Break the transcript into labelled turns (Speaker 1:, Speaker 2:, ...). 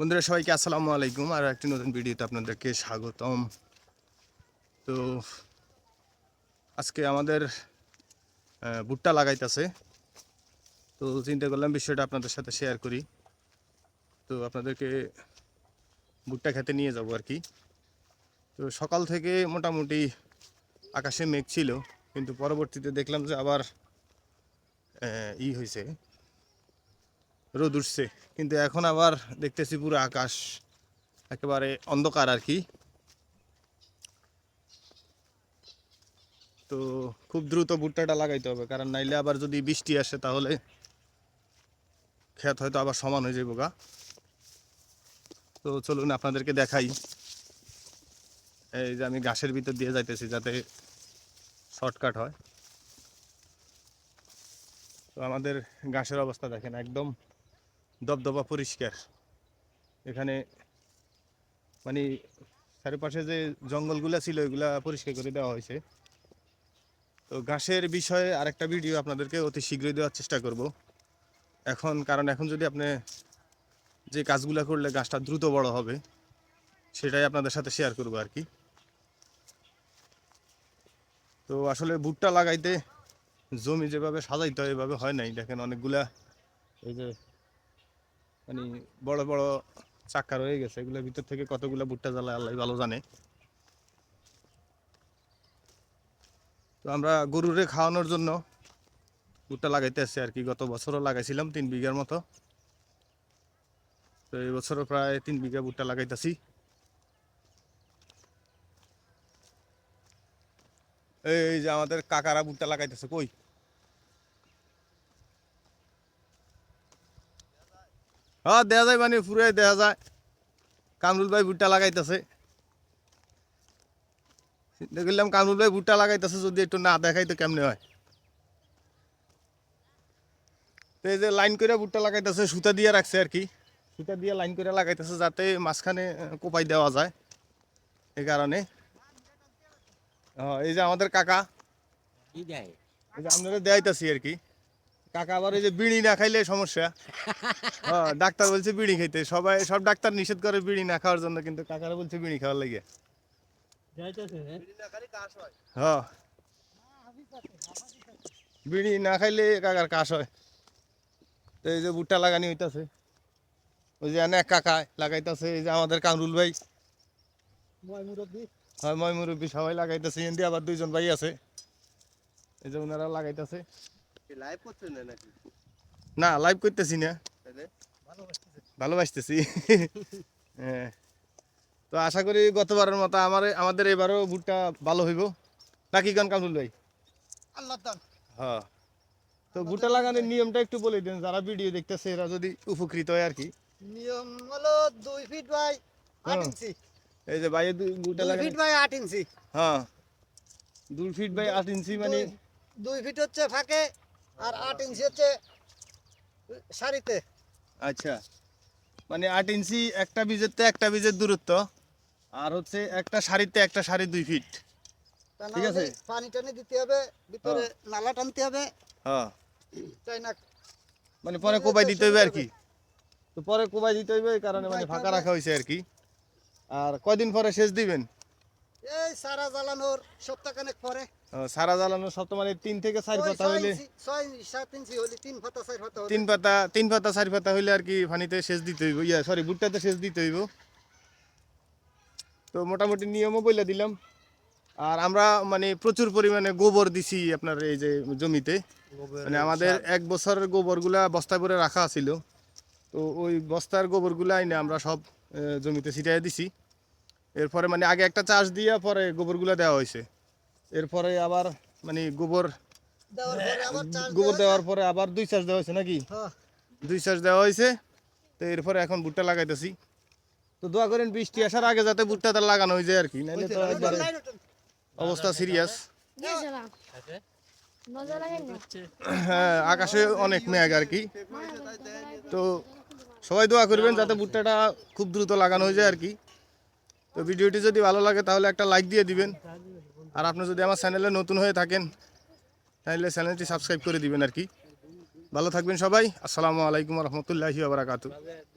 Speaker 1: বন্ধুরা, সবাইকে আসসালামু আলাইকুম। আর একটি নতুন ভিডিওতে আপনাদেরকে স্বাগতম। তো আজকে আমাদের ভুট্টা লাগাইতেছে। তো চিন্তা করলাম বিষয়টা আপনাদের সাথে শেয়ার করি। তো আপনাদেরকে ভুট্টা খেতে নিয়ে যাব আর কি। তো সকাল থেকে মোটামুটি আকাশে মেঘ ছিল, কিন্তু পরবর্তীতে দেখলাম যে আবার ই হয়েছে রোদ উঠছে। কিন্তু এখন আবার দেখতেছি পুরো আকাশ একেবারে অন্ধকার আর কি। তো খুব দ্রুত ভুট্টাটা লাগাইতে হবে, কারণ নাইলে আবার যদি বৃষ্টি আসে তাহলে ক্ষেত হয়তো আবার সমান হয়ে যাব গা। তো চলুন আপনাদেরকে দেখাই। এই যে আমি ঘাসের ভিতর দিয়ে যাইতেছি যাতে শর্টকাট হয়। তো আমাদের ঘাসের অবস্থা দেখেন, একদম দবদবা পরিষ্কার। এখানে মানে চারিপাশে যে জঙ্গলগুলা ছিল ওইগুলা পরিষ্কার করে দেওয়া হয়েছে। তো ঘাসের বিষয়ে আরেকটা ভিডিও আপনাদেরকে অতি শীঘ্রই দেওয়ার চেষ্টা করব। এখন, কারণ এখন যদি আপনি যে কাজগুলো করলে গাছটা দ্রুত বড় হবে, সেটাই আপনাদের সাথে শেয়ার করব আর কি। তো আসলে ভুট্টা লাগাইতে জমি যেভাবে সাজাইতে হয়, এভাবে হয় নাই। দেখেন অনেকগুলা এই যে মানে বড় বড় চাক্কা রয়ে গেছে, এগুলোর ভিতর থেকে কতগুলো ভুট্টা জ্বালায় আল্লাহ ভালো জানে। তো আমরা গরুরে খাওয়ানোর জন্য ভুট্টা লাগাইতে আসছি আর কি, গত বছরও লাগাইছিলাম তিন বিঘার মতো। তো এই বছরও প্রায় তিন বিঘা ভুট্টা লাগাইতেছি। এই যে আমাদের কাকারা ভুট্টা লাগাইতেছে, কই? হ্যাঁ দেয়া যায় মানে পুরাই দেয়া যায়। কামরুল ভাই ভুট্টা লাগাইতেছে। চিন্তা করলাম কামরুল ভাই ভুট্টা লাগাইতেছে যদি একটু না দেখাই তো কেমনে হয়? তো এই যে লাইন করে ভুট্টা লাগাইতেছে সুতা দিয়ে রাখছে আর কি। সুতা দিয়ে লাইন করে লাগাইতেছে যাতে মাঝখানে কোপাই দেওয়া যায়। এই কারণে এই যে আমাদের কাকা। এই যে আপনারা দেয়াইতেছি আর কি। কাকা আবার এই যে বিড়ি না খাইলে সমস্যা। হ্যাঁ ডাক্তার বলছে বিড়ি খাইতে। সবাই সব ডাক্তার নিষেধ করে বিড়ি না খাওয়ার জন্য কিন্তু কাকারা বলছে বিড়ি খাওয়ার লাগে। হ্যাঁ। বিড়ি না খাইলে কাকার কাশ হয়। তো এই যে ভুট্টা লাগানি হইতাছে। ওই যে অনেক কাকা লাগাইতেছে এই যে আমাদের কামরুল ভাই। হয় ময় মুরব্বী সবাই লাগাইতেছে। এন্দি আবার দুইজন ভাই আছে। এই যে ওনারা লাগাইতেছে।
Speaker 2: লাইভ করছেন না নাকি?
Speaker 1: না লাইভ করতেছি না। ভালোবাসতেছি। হ্যাঁ। তো আশা করি গতবারের মতো আমার আমাদের এবারও ভুট্টা ভালো হইব। নাকি গান কামরুল ভাই?
Speaker 3: আল্লাহ
Speaker 1: হ্যাঁ। তো ভুট্টা লাগানোর নিয়মটা একটু বলে দিন যারা ভিডিও দেখতেছে এরা যদি উপকৃত হয় আর কি।
Speaker 3: নিয়ম হলো দুই ফিট বাই আট
Speaker 1: হ্যাঁ।
Speaker 3: ইঞ্চি
Speaker 1: এই যে ভাইয়ের দুই- ভুট্টা লাগানো।
Speaker 3: ফিট বাই আট ইঞ্চি
Speaker 1: হ্যাঁ। দুই ফিট বাই আট ইঞ্চি মানে
Speaker 3: দুই ফিট হচ্ছে ফাঁকে আর আট ইঞ্চি হচ্ছে সারিতে
Speaker 1: আচ্ছা। মানে আট ইঞ্চি একটা বীজের তো একটা বীজের দূরত্ব আর হচ্ছে একটা সারিতে একটা সারি দুই ফিট। ঠিক আছে।
Speaker 3: পানি টানি দিতে হবে ভিতরে নালা টানতে হবে।
Speaker 1: হ্যাঁ।
Speaker 3: তাই না?
Speaker 1: মানে পরে কোবাই দিতে হইবে আর কি। তো পরে কোবাই দিতে হইবে এই কারণে মানে ফাঁকা রাখা হয়েছে আর কি। আর কয়দিন পরে সেচ দিবেন?
Speaker 3: এই সারা জ্বালানোর সপ্তাহখানেক পরে।
Speaker 1: সারা জ্বালানো সব তো মানে তিন থেকে চার পাতা হইলে
Speaker 3: তিন পাতা
Speaker 1: তিন পাতা চার পাতা হইলে আর কি পানিতে সেচ দিতে হইব। ইয়া সরি ভুট্টাতে সেচ দিতে হইব। তো মোটামুটি নিয়মও বলে দিলাম। আর আমরা মানে প্রচুর পরিমাণে গোবর দিছি আপনার এই যে জমিতে। মানে আমাদের এক বছরের গোবরগুলা বস্তায় করে রাখা ছিল তো ওই বস্তার গোবরগুলা আইনে আমরা সব জমিতে ছিটাই দিছি। এরপরে মানে আগে একটা চাষ দিয়ে পরে গোবরগুলা দেওয়া হয়েছে এরপরে আবার মানে গোবর গোবর দেওয়ার পরে আবার দুই চাষ দেওয়া হয়েছে নাকি?
Speaker 3: হ্যাঁ।
Speaker 1: দুই চাষ দেওয়া হয়েছে। তো এরপরে এখন ভুট্টা লাগাইতেছি। তো দোয়া করেন বৃষ্টি আসার আগে যাতে ভুট্টাটা লাগানো হয়ে যায় আর কি নাহলে তো একবারে অবস্থা সিরিয়াস। হ্যাঁ আকাশে অনেক মেঘ আর কি। তো সবাই দোয়া করবেন যাতে ভুট্টাটা খুব দ্রুত লাগানো হয়ে যায় আর কি। তো ভিডিওটি যদি ভালো লাগে তাহলে একটা লাইক দিয়ে দিবেন। আর আপনি যদি আমার চ্যানেলে নতুন হয়ে থাকেন, তাহলে চ্যানেলটি সাবস্ক্রাইব করে দিবেন আর কি। ভালো থাকবেন সবাই। আসসালামু আলাইকুম রহমতুল্লাহি বারাকাতু